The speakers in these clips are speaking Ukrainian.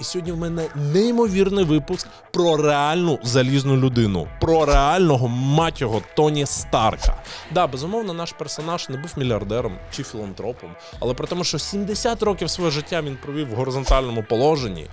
І сьогодні в мене неймовірний випуск про реальну залізну людину, про реального мать його Тоні Старка. Да, безумовно, наш персонаж не був мільярдером чи філантропом, але при тому, що 70 років свого життя він провів в горизонтальному положенні,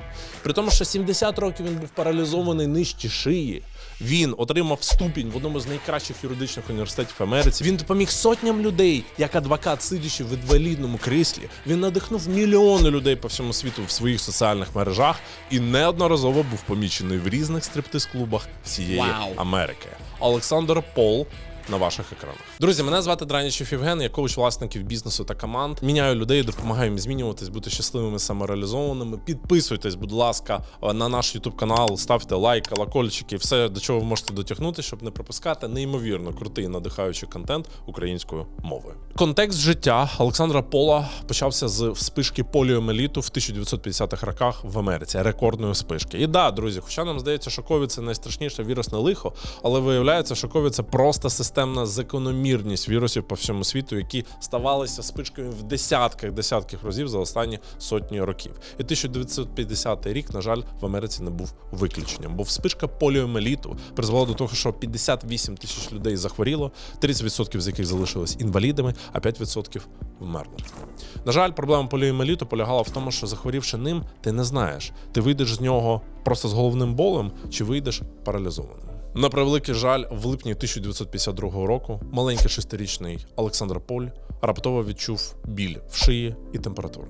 при тому, що 70 років він був паралізований нижче шиї. Він отримав ступінь в одному з найкращих юридичних університетів Америці. Він допоміг сотням людей, як адвокат, сидячи в інвалідному кріслі. Він надихнув мільйони людей по всьому світу в своїх соціальних мережах і неодноразово був помічений в різних стриптиз-клубах всієї wow. Америки. Олександр Пол. На ваших екранах. Друзі, мене звати Дранічев Євген, я коуч власників бізнесу та команд. Міняю людей, допомагаю їм змінюватись, бути щасливими, самореалізованими. Підписуйтесь, будь ласка, на наш YouTube канал, ставте лайк, колокольчики, все до чого ви можете дотягнути, щоб не пропускати неймовірно крутий надихаючий контент українською мовою. Контекст життя Олександра Пола почався з вспишки поліомеліту в 1950-х роках в Америці, рекордної спишки. І да, друзі, хоча нам здається, що ковід це найстрашніше вірусне лихо, але виявляється, що ковід це просто системна закономірність вірусів по всьому світу, які ставалися спишками в десятках десятків разів за останні сотні років. І 1950 рік, на жаль, в Америці не був виключенням, бо вспишка поліомеліту призвела до того, що 58 тисяч людей захворіло, 30% з яких залишились інвалідами, а 5% вмерли. На жаль, проблема поліомеліту полягала в тому, що захворівши ним, ти не знаєш, ти вийдеш з нього просто з головним болем чи вийдеш паралізованим. На превеликий жаль, в липні 1952 року маленький шестирічний Олександр Поль раптово відчув біль в шиї і температуру.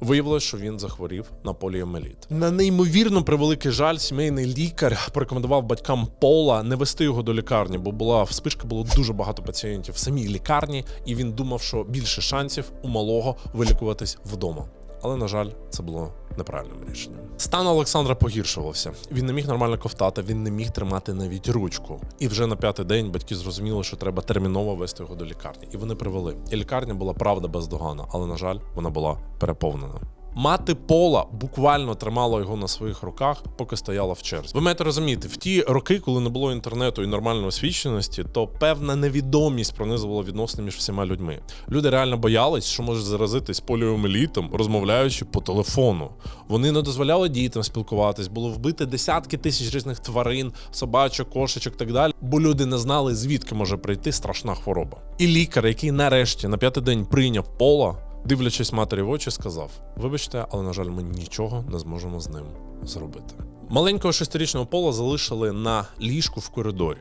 Виявилось, що він захворів на поліомеліт. На неймовірно превеликий жаль, сімейний лікар порекомендував батькам Пола не вести його до лікарні, бо була вспишка, було дуже багато пацієнтів в самій лікарні, і він думав, що більше шансів у малого вилікуватись вдома. Але на жаль, це було неправильним рішенням. Стан Олександра погіршувався. Він не міг нормально ковтати, він не міг тримати навіть ручку. І вже на п'ятий день батьки зрозуміли, що треба терміново вести його до лікарні. І вони привели. І лікарня була правда бездогана, але на жаль, вона була переповнена. Мати Пола буквально тримала його на своїх руках, поки стояла в черзі. Ви маєте розуміти, в ті роки, коли не було інтернету і нормальної освіченості, то певна невідомість пронизувала відносини між всіма людьми. Люди реально боялись, що можуть заразитись поліомелітом, розмовляючи по телефону. Вони не дозволяли дітям спілкуватись, було вбити десятки тисяч різних тварин, собачок, кошечок, так далі. Бо люди не знали, звідки може прийти страшна хвороба. І лікар, який нарешті на п'ятий день прийняв пола. Дивлячись матері в очі, сказав: Вибачте, але на жаль, ми нічого не зможемо з ним зробити. Маленького шестирічного пола залишили на ліжку в коридорі,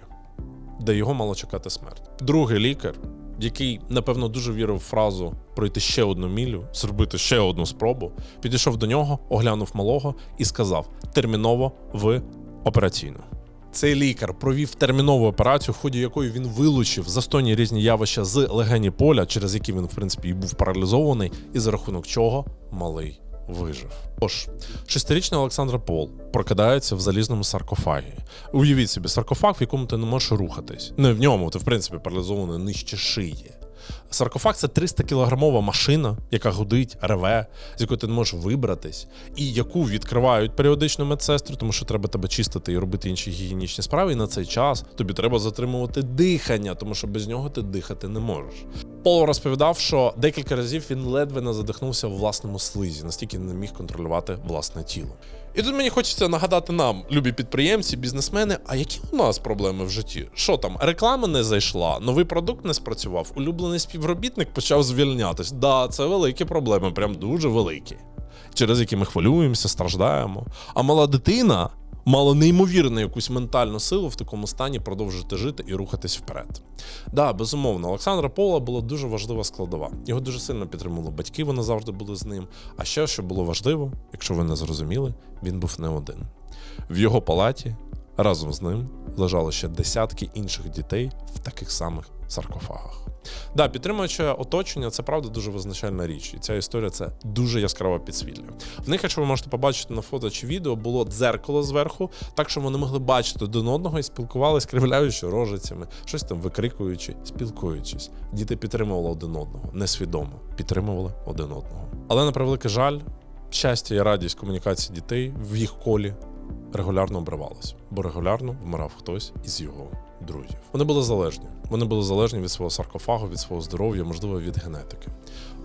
де його мало чекати смерть. Другий лікар, який напевно дуже вірив в фразу пройти ще одну мілю, зробити ще одну спробу, підійшов до нього, оглянув малого і сказав: терміново в операційну. Цей лікар провів термінову операцію, в ході якої він вилучив застойні різні явища з легені поля, через які він, в принципі, і був паралізований, і за рахунок чого малий вижив. Тож, шестирічний Олександр Пол прокидається в залізному саркофагі. Уявіть собі, саркофаг, в якому ти не можеш рухатись. Не в ньому, ти в принципі паралізований нижче шиї. Саркофаг це 300 кілограмова машина, яка гудить, реве, з якої ти не можеш вибратись, і яку відкривають періодично медсестри, тому що треба тебе чистити і робити інші гігієнічні справи. І на цей час тобі треба затримувати дихання, тому що без нього ти дихати не можеш. Пол розповідав, що декілька разів він ледве не задихнувся в власному слизі, настільки не міг контролювати власне тіло. І тут мені хочеться нагадати нам, любі підприємці, бізнесмени, а які у нас проблеми в житті? Що там, реклама не зайшла, новий продукт не спрацював, улюблений співробітник почав звільнятись. Да, це великі проблеми, прям дуже великі, через які ми хвилюємося, страждаємо. А мала дитина мала неймовірну якусь ментальну силу в такому стані продовжити жити і рухатись вперед. Да, безумовно, Олександра Пола була дуже важлива складова. Його дуже сильно підтримували батьки, вони завжди були з ним. А ще що було важливо, якщо ви не зрозуміли, він був не один. В його палаті разом з ним лежало ще десятки інших дітей в таких самих саркофагах. Да, підтримуюче оточення, це правда дуже визначальна річ, і ця історія це дуже яскраво підсвітлює. В них, якщо ви можете побачити на фото чи відео, було дзеркало зверху, так що вони могли бачити один одного і спілкувалися, кривляючи рожицями, щось там викрикуючи, спілкуючись. Діти підтримували один одного, несвідомо підтримували один одного. Але на превеликий жаль, щастя і радість комунікації дітей в їх колі регулярно обривалась, бо регулярно вмирав хтось із його друзів. Вони були залежні. Вони були залежні від свого саркофагу, від свого здоров'я, можливо, від генетики.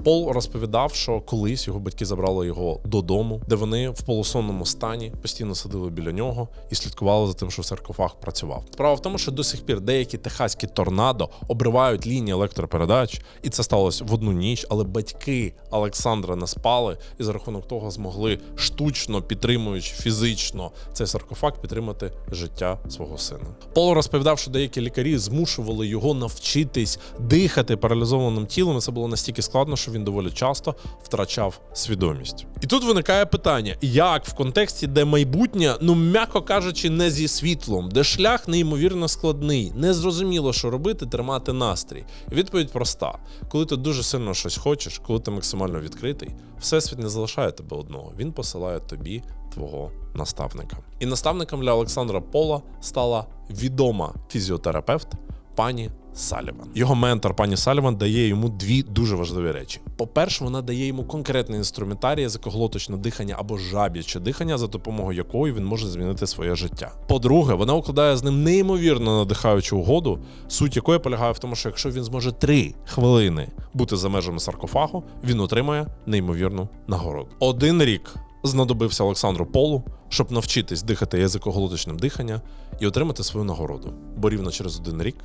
Пол розповідав, що колись його батьки забрали його додому, де вони в полусонному стані постійно сидили біля нього і слідкували за тим, що саркофаг працював. Справа в тому, що до сих пір деякі техаські торнадо обривають лінії електропередач, і це сталося в одну ніч. Але батьки Олександра не спали і за рахунок того змогли штучно підтримуючи фізично цей саркофаг підтримати життя свого сина. Пол розповідав, що деякі лікарі змушували його навчитись дихати паралізованим тілом. і Це було настільки складно, що він доволі часто втрачав свідомість. І тут виникає питання: як в контексті, де майбутнє, ну м'яко кажучи, не зі світлом, де шлях неймовірно складний, незрозуміло, що робити, тримати настрій. І відповідь проста: коли ти дуже сильно щось хочеш, коли ти максимально відкритий, всесвіт не залишає тебе одного. Він посилає тобі твого наставника. І наставником для Олександра Пола стала відома фізіотерапевт пані Саліван. Його ментор пані Саліван дає йому дві дуже важливі речі. По-перше, вона дає йому конкретний інструментарій язикоглоточне дихання або жаб'яче дихання, за допомогою якої він може змінити своє життя. По-друге, вона укладає з ним неймовірно надихаючу угоду, суть якої полягає в тому, що якщо він зможе три хвилини бути за межами саркофагу, він отримає неймовірну нагороду. Один рік знадобився Олександру Полу, щоб навчитись дихати язикоглоточним диханням і отримати свою нагороду. Бо рівно через один рік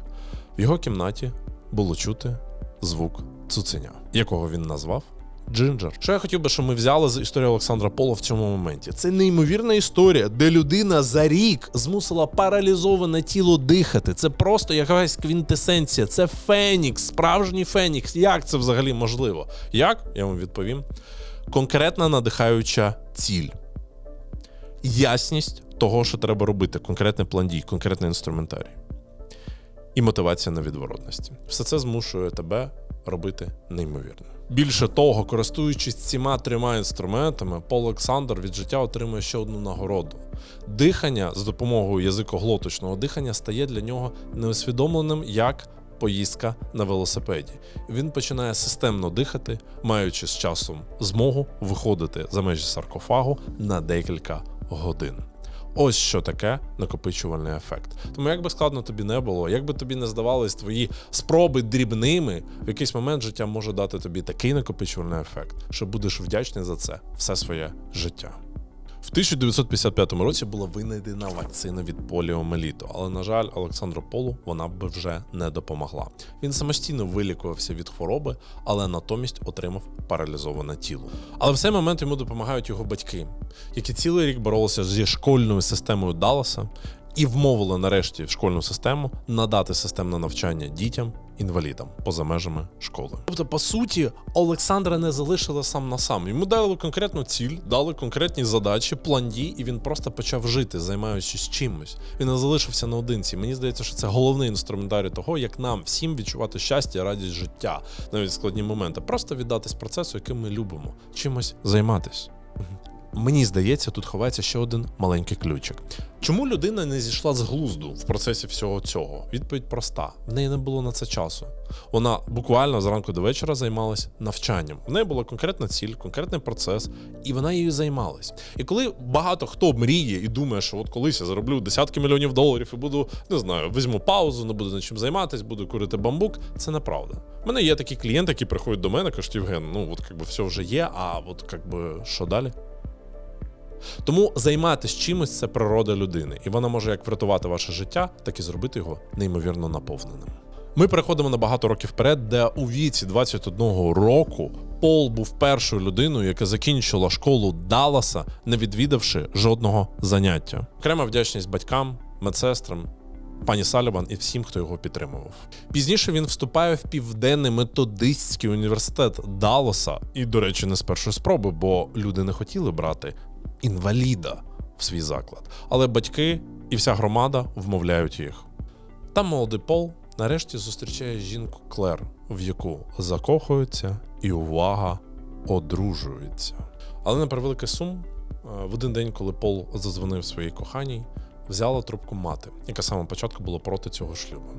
в його кімнаті було чути звук цуценя, якого він назвав. Джинджер. Що я хотів би, щоб ми взяли з історії Олександра Пола в цьому моменті? Це неймовірна історія, де людина за рік змусила паралізоване тіло дихати. Це просто якась квінтесенція. Це Фенікс, справжній Фенікс. Як це взагалі можливо? Як? Я вам відповім. Конкретна надихаюча ціль. Ясність того, що треба робити, конкретний план дій, конкретний інструментарій. І мотивація на відворотності. Все це змушує тебе робити неймовірно. Більше того, користуючись цими трьома інструментами, Пол Олександр від життя отримує ще одну нагороду. Дихання з допомогою язикоглоточного дихання стає для нього неусвідомленим як поїздка на велосипеді. Він починає системно дихати, маючи з часом змогу виходити за межі саркофагу на декілька годин. Ось що таке накопичувальний ефект. Тому як би складно тобі не було, як би тобі не здавались твої спроби дрібними, в якийсь момент життя може дати тобі такий накопичувальний ефект, що будеш вдячний за це все своє життя. В 1955 році була винайдена вакцина від поліомеліту, але на жаль, Олександру Полу вона б вже не допомогла. Він самостійно вилікувався від хвороби, але натомість отримав паралізоване тіло. Але в цей момент йому допомагають його батьки, які цілий рік боролися зі школьною системою Далласа і вмовили нарешті в школьну систему надати системне навчання дітям. Інвалідам поза межами школи. Тобто, по суті, Олександра не залишили сам на сам. Йому дали конкретну ціль, дали конкретні задачі, план дій, і він просто почав жити, займаючись чимось. Він не залишився наодинці. Мені здається, що це головний інструментарій того, як нам всім відчувати щастя, радість життя, навіть складні моменти. Просто віддатись процесу, яким ми любимо, чимось займатись. Мені здається, тут ховається ще один маленький ключик. Чому людина не зійшла з глузду в процесі всього цього? Відповідь проста: в неї не було на це часу. Вона буквально зранку до вечора займалась навчанням. В неї була конкретна ціль, конкретний процес, і вона її займалась. І коли багато хто мріє і думає, що от колись я зароблю десятки мільйонів доларів і буду, не знаю, візьму паузу, не буду над чим займатися, буду курити бамбук, це неправда. У мене є такі клієнти, які приходять до мене, кажуть, Євген, ну от якби все вже є, а от якби що далі? Тому займатися чимось це природа людини, і вона може як врятувати ваше життя, так і зробити його неймовірно наповненим. Ми переходимо на багато років вперед, де у віці 21 року Пол був першою людиною, яка закінчила школу Далласа, не відвідавши жодного заняття. Окрема вдячність батькам, медсестрам, пані Саліван і всім, хто його підтримував. Пізніше він вступає в південний методистський університет Далласа, і, до речі, не з першої спроби, бо люди не хотіли брати інваліда в свій заклад. Але батьки і вся громада вмовляють їх. Там молодий Пол нарешті зустрічає жінку Клер, в яку закохується і увага одружується. Але на превеликий сум, е, в один день, коли Пол задзвонив своїй коханій, взяла трубку мати, яка самого початку була проти цього шлюбу.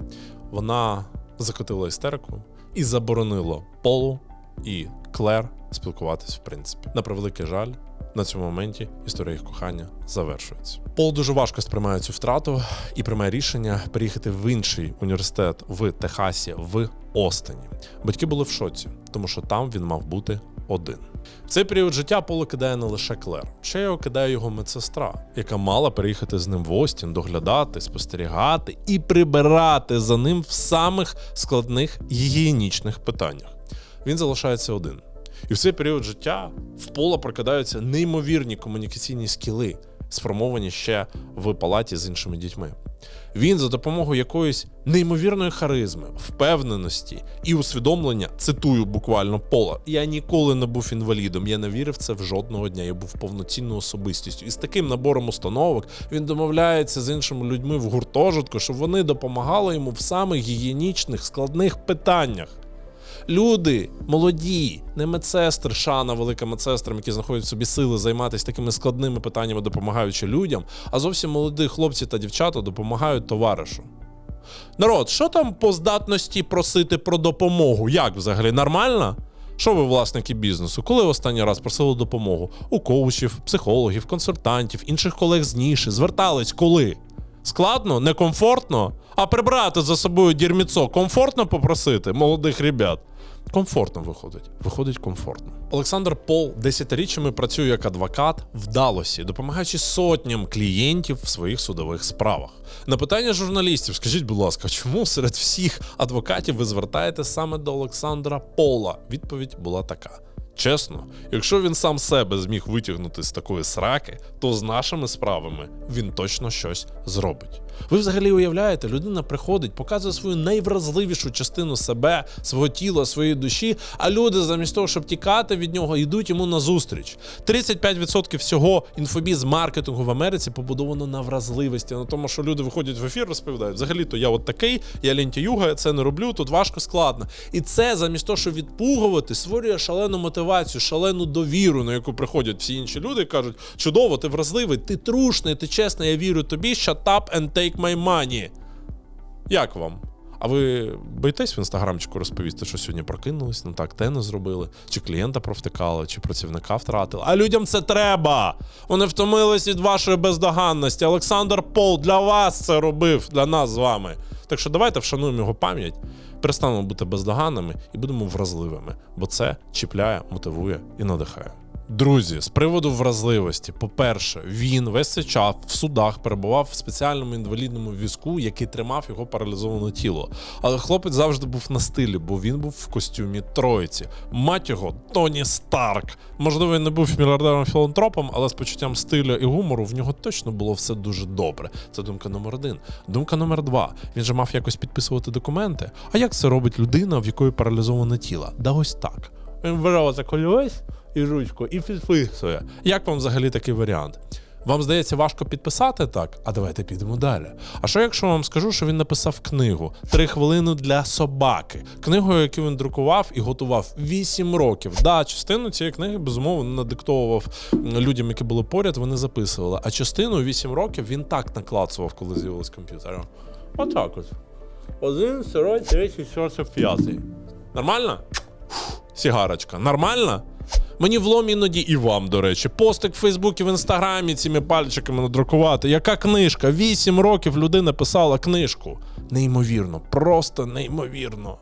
Вона закотила істерику і заборонила Полу і Клер спілкуватись в принципі. На превеликий жаль, на цьому моменті історія їх кохання завершується. Пол дуже важко сприймає цю втрату і приймає рішення переїхати в інший університет в Техасі в Остині. Батьки були в шоці, тому що там він мав бути один. Цей період життя Поло кидає не лише Клер, ще його кидає його медсестра, яка мала переїхати з ним в Остін, доглядати, спостерігати і прибирати за ним в самих складних гігієнічних питаннях. Він залишається один. І в цей період життя в Пола прокидаються неймовірні комунікаційні скіли, сформовані ще в палаті з іншими дітьми. Він за допомогою якоїсь неймовірної харизми, впевненості і усвідомлення, цитую буквально Пола, я ніколи не був інвалідом, я не вірив це в жодного дня. Я був повноцінною особистістю. І з таким набором установок він домовляється з іншими людьми в гуртожитку, щоб вони допомагали йому в самих гігієнічних складних питаннях. Люди молоді, не медсестри, шана велика медсестрам, які знаходять в собі сили займатися такими складними питаннями, допомагаючи людям, а зовсім молоді хлопці та дівчата допомагають товаришу. Народ, що там по здатності просити про допомогу? Як взагалі нормально? Що ви власники бізнесу? Коли останній раз просили допомогу? У коучів, психологів, консультантів, інших колег з ніші звертались коли? Складно, некомфортно? А прибрати за собою дірміцо комфортно попросити молодих ребят? Комфортно виходить. Виходить комфортно. Олександр Пол десятиріччями працює як адвокат в Далосі, допомагаючи сотням клієнтів в своїх судових справах. На питання журналістів, скажіть, будь ласка, чому серед всіх адвокатів ви звертаєте саме до Олександра Пола? Відповідь була така. Чесно, якщо він сам себе зміг витягнути з такої сраки, то з нашими справами він точно щось зробить. Ви взагалі уявляєте, людина приходить, показує свою найвразливішу частину себе, свого тіла, своєї душі, а люди замість того, щоб тікати від нього, йдуть йому на зустріч. 35% всього інфобіз маркетингу в Америці побудовано на вразливості, на тому, що люди виходять в ефір, розповідають, взагалі-то я от такий, я лентяюга, я це не роблю, тут важко складно. І це замість того, щоб відпугувати, створює шалену мотивацію, шалену довіру, на яку приходять всі інші люди і кажуть: чудово, ти вразливий, ти трушний, ти чесний, я вірю тобі, shut up and take my money. Як вам? А ви боїтесь в інстаграмчику розповісти, що сьогодні прокинулись, не так те не зробили, чи клієнта провтикали, чи працівника втратили. А людям це треба. Вони втомились від вашої бездоганності. Олександр Пол для вас це робив, для нас з вами. Так що давайте вшануємо його пам'ять, перестанемо бути бездоганними і будемо вразливими, бо це чіпляє, мотивує і надихає. Друзі, з приводу вразливості, по-перше, він весь цей час в судах перебував в спеціальному інвалідному візку, який тримав його паралізоване тіло. Але хлопець завжди був на стилі, бо він був в костюмі тройці. Мать його, Тоні Старк. Можливо, він не був мільярдером філантропом, але з почуттям стилю і гумору в нього точно було все дуже добре. Це думка номер один. Думка номер два. Він же мав якось підписувати документи. А як це робить людина, в якої паралізоване тіло? Да ось так. Він бере отаку ось і ручку, і підписує. Як вам взагалі такий варіант? Вам здається, важко підписати так? А давайте підемо далі. А що якщо вам скажу, що він написав книгу Три хвилини для собаки? Книгу, яку він друкував і готував 8 років. Да, частину цієї книги безумовно надиктовував людям, які були поряд, вони записували. А частину 8 років він так наклацував, коли з'явились комп'ютери. Отак от. Один, второй, третій, четвертий, п'ятий. Нормально? Сігарочка. Нормально? Мені влом іноді і вам, до речі. Постик в Фейсбуці, в інстаграмі цими пальчиками надрукувати. Яка книжка? Вісім років людина писала книжку. Неймовірно, просто неймовірно.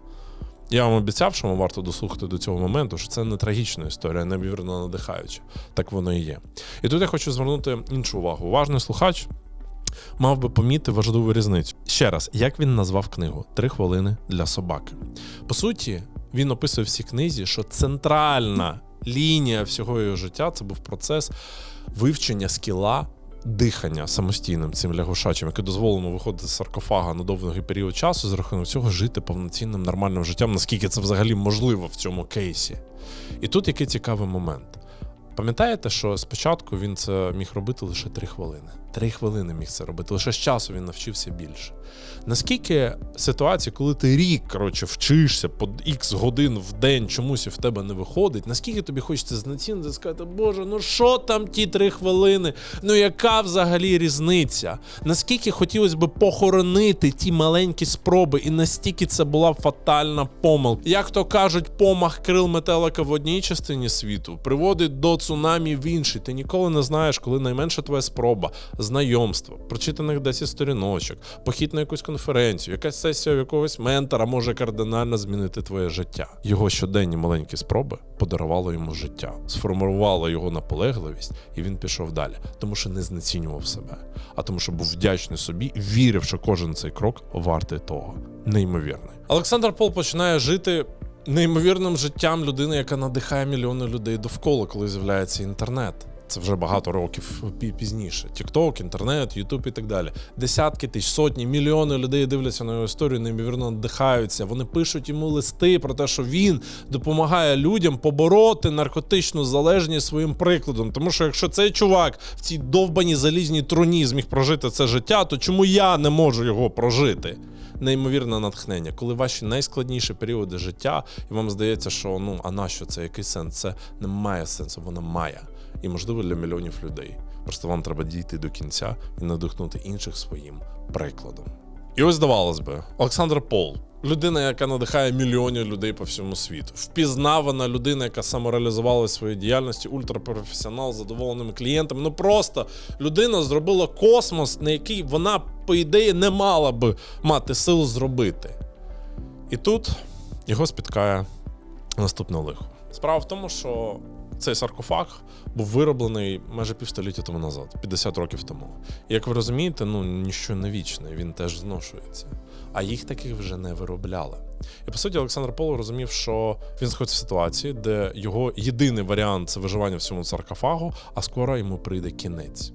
Я вам обіцяв, що вам варто дослухати до цього моменту, що це не трагічна історія, неймовірно надихаюча. Так воно і є. І тут я хочу звернути іншу увагу. Уважний слухач мав би поміти важливу різницю. Ще раз, як він назвав книгу Три хвилини для собаки. По суті, він описує в цій книзі, що центральна лінія всього його життя це був процес вивчення скіла. Дихання самостійним цим лягушачим, яке дозволено виходити з саркофага на довгий період часу, з рахунок цього жити повноцінним нормальним життям, наскільки це взагалі можливо в цьому кейсі. І тут який цікавий момент. Пам'ятаєте, що спочатку він це міг робити лише 3 хвилини. Три хвилини міг це робити. Лише з часу він навчився більше. Наскільки ситуація, коли ти рік коротше, вчишся по ікс годин в день чомусь і в тебе не виходить, наскільки тобі хочеться знецінити, сказати, Боже, ну що там ті три хвилини? Ну яка взагалі різниця? Наскільки хотілося б похоронити ті маленькі спроби, і настільки це була фатальна помилка. Як то кажуть, помах крил метелика в одній частині світу приводить до цунамі в іншій. Ти ніколи не знаєш, коли найменша твоя спроба, знайомство, прочитаних 10 сторіночок, похід на якусь конференцію, якась сесія якогось ментора може кардинально змінити твоє життя. Його щоденні маленькі спроби подарувало йому життя, сформувало його наполегливість, і він пішов далі, тому що не знецінював себе, а тому, що був вдячний собі, вірив, що кожен цей крок вартий того. Неймовірний. Олександр Пол починає жити. Неймовірним життям людини, яка надихає мільйони людей довкола, коли з'являється інтернет. Це вже багато років пізніше. Тікток, інтернет, Ютуб і так далі. Десятки тисяч, сотні, мільйони людей дивляться на його історію, неймовірно надихаються. Вони пишуть йому листи про те, що він допомагає людям побороти наркотичну залежність своїм прикладом. Тому що якщо цей чувак в цій довбаній залізній труні зміг прожити це життя, то чому я не можу його прожити? Неймовірне натхнення, коли ваші найскладніші періоди життя, і вам здається, що ну а нащо це який сенс? Це не має сенсу, воно має. І можливо для мільйонів людей. Просто вам треба дійти до кінця і надихнути інших своїм прикладом. І ось здавалось би, Олександр Пол, людина, яка надихає мільйонів людей по всьому світу, впізнавана людина, яка самореалізувала в своїй діяльності, ультрапрофесіонал з задоволеними клієнтами. Ну просто людина зробила космос, на який вона, по ідеї, не мала би мати сил зробити. І тут його спіткає наступне лихо. Справа в тому, що цей саркофаг був вироблений майже півстоліття тому назад, 50 років тому. І як ви розумієте, ну ніщо не вічне, він теж зношується. А їх таких вже не виробляли. І по суті, Олександр Поло розумів, що він знаходиться в ситуації, де його єдиний варіант це виживання в цьому саркофагу, а скоро йому прийде кінець.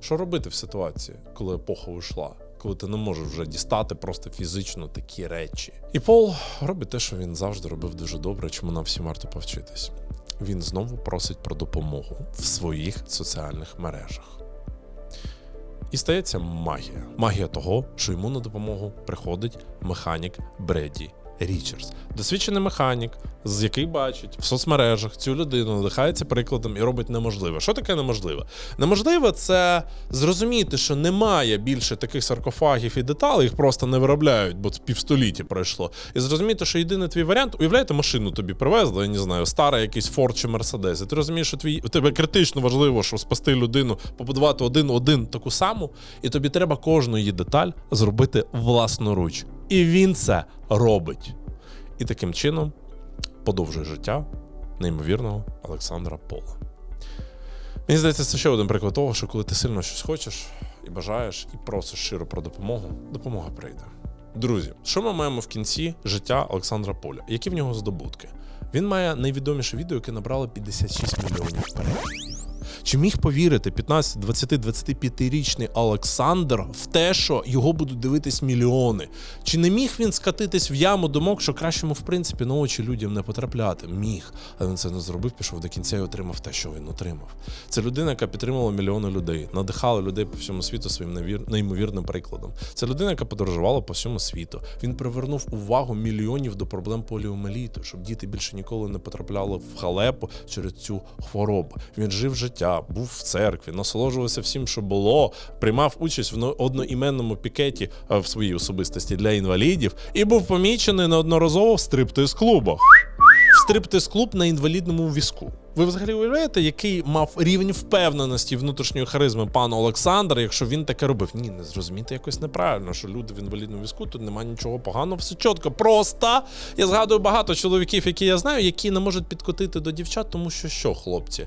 Що робити в ситуації, коли епоха ушла? Коли ти не можеш вже дістати просто фізично такі речі. І Пол робить те, що він завжди робив дуже добре, чому нам всім варто повчитись. Він знову просить про допомогу в своїх соціальних мережах. І стається магія. Магія того, що йому на допомогу приходить механік Бреді Річардс. Досвідчений механік, з який бачить в соцмережах цю людину, надихається прикладом і робить неможливе. Що таке неможливе? Неможливе це зрозуміти, що немає більше таких саркофагів і деталей, їх просто не виробляють, бо півстоліття пройшло. І зрозуміти, що єдиний твій варіант, уявляєте, машину тобі привезли, я не знаю, старий якийсь Форд чи Мерседес. І ти розумієш, що твій у тебе критично важливо, щоб спасти людину, побудувати один-один таку саму, і тобі треба кожну її деталь зробити власноруч. І він це робить. І таким чином подовжує життя неймовірного Олександра Пола. Мені здається, це ще один приклад того, що коли ти сильно щось хочеш і бажаєш, і просиш щиро про допомогу, допомога прийде. Друзі, що ми маємо в кінці життя Олександра Поля? Які в нього здобутки? Він має найвідоміше відео, яке набрало 56 мільйонів переглядів. Чи міг повірити 15, 20, 25-річний Олександр в те, що його будуть дивитись мільйони? Чи не міг він скатитись в яму думок, що краще йому, в принципі, на очі людям не потрапляти? Міг, але він це не зробив, пішов до кінця і отримав те, що він отримав. Це людина, яка підтримувала мільйони людей, надихала людей по всьому світу своїм неймовірним прикладом. Це людина, яка подорожувала по всьому світу. Він привернув увагу мільйонів до проблем поліомеліту, щоб діти більше ніколи не потрапляли в халепу через цю хворобу. Він жив життя, був в церкві, насолоджувався всім, що було, приймав участь в но- одноіменному пікеті е, в своїй особистості для інвалідів і був помічений неодноразово в стриптиз-клубах. Стриптиз-клуб на інвалідному візку. Ви взагалі уявляєте, який мав рівень впевненості внутрішньої харизми пан Олександр, якщо він таке робив? Ні, не зрозуміти якось неправильно, що люди в інвалідному візку, тут немає нічого поганого, все чітко. Просто я згадую багато чоловіків, які я знаю, які не можуть підкотити до дівчат, тому що що, хлопці?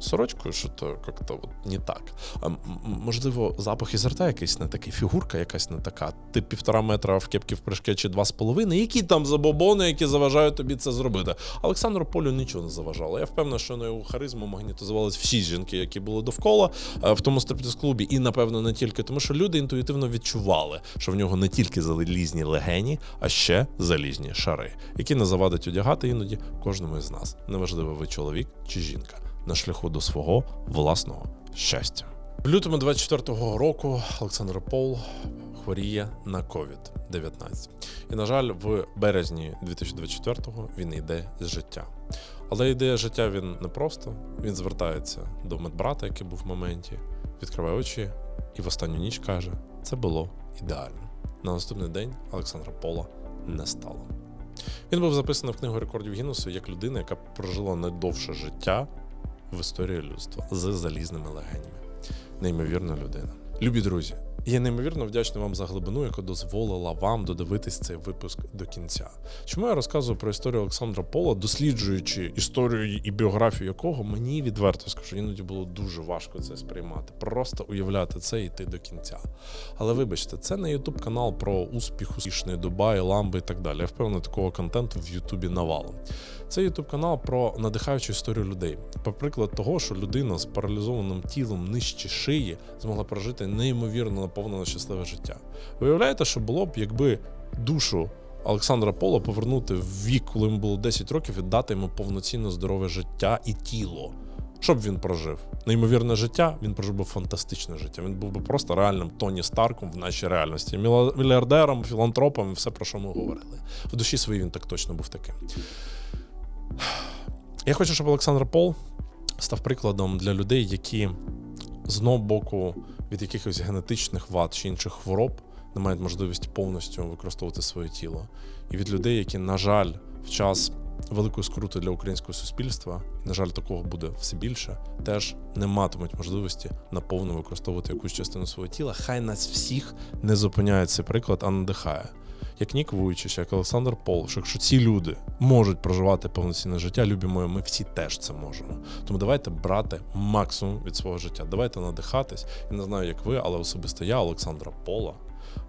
Сорочкою, що то як-то от не так. А, можливо, запах із рта якийсь не такий, фігурка якась не така. Ти півтора метра в кепки в прыжки чи два з половиною. Які там забобони, які заважають тобі це зробити? Олександру Полю нічого не заважало. Я впевнений, що на його харизму магнітизувались всі жінки, які були довкола е, в тому стриптиз-клубі, і напевно не тільки, тому що люди інтуїтивно відчували, що в нього не тільки залізні легені, а ще залізні шари, які не завадить одягати іноді кожному із нас. Неважливо, ви чоловік чи жінка на шляху до свого власного щастя. В лютому 24-го року Олександр Пол хворіє на COVID-19. І, на жаль, в березні 2024-го він йде з життя. Але йде з життя він не просто. Він звертається до медбрата, який був в моменті, відкриває очі і в останню ніч каже: це було ідеально. На наступний день Олександра Пола не стало. Він був записаний в книгу рекордів Гіннесу як людина, яка прожила найдовше життя в історії людства з залізними легенями. Неймовірна людина. Любі друзі, я неймовірно вдячний вам за глибину, яка дозволила вам додивитись цей випуск до кінця. Чому я розказую про історію Олександра Пола, досліджуючи історію і біографію якого, мені відверто скажу, іноді було дуже важко це сприймати. Просто уявляти це і йти до кінця. Але вибачте, це не ютуб канал про успіх, успішний Дубай, ламби і так далі. Я впевнений, такого контенту в Ютубі навалом. Це ютуб канал про надихаючу історію людей. Приклад того, що людина з паралізованим тілом нижче шиї змогла прожити неймовірно наповнене щасливе життя. Виявляєте, що було б, якби душу Олександра Пола повернути в вік, коли йому було 10 років, і дати йому повноцінне здорове життя і тіло. Що б він прожив? Неймовірне життя, він прожив би фантастичне життя. Він був би просто реальним Тоні Старком в нашій реальності. Мільярдером, філантропом, і все про що ми говорили. В душі своїй він так точно був таким. Я хочу, щоб Олександр Пол став прикладом для людей, які з одного боку від якихось генетичних вад чи інших хвороб не мають можливості повністю використовувати своє тіло. І від людей, які, на жаль, в час великої скрути для українського суспільства, і, на жаль, такого буде все більше, теж не матимуть можливості наповно використовувати якусь частину свого тіла. Хай нас всіх не зупиняє цей приклад, а надихає. Як Нік Вуйчич, як Олександр Пол, що якщо ці люди можуть проживати повноцінне життя, любі мої, ми всі теж це можемо. Тому давайте брати максимум від свого життя. Давайте надихатись. Я не знаю, як ви, але особисто я, Олександра Пола,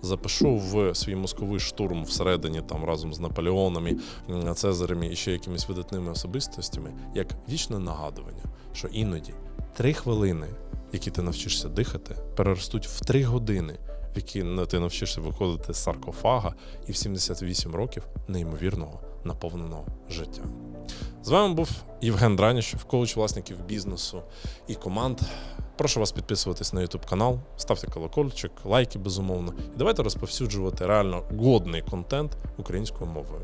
запишу в свій мозковий штурм всередині там разом з Наполеонами, м, Цезарями і ще якимись видатними особистостями, як вічне нагадування, що іноді три хвилини, які ти навчишся дихати, переростуть в три години. В якій ну, ти навчишся виходити з саркофага і в 78 років неймовірного наповненого життя. З вами був Євген Драніщев, коуч власників бізнесу і команд. Прошу вас підписуватись на YouTube канал, ставте колокольчик, лайки безумовно. І давайте розповсюджувати реально годний контент українською мовою.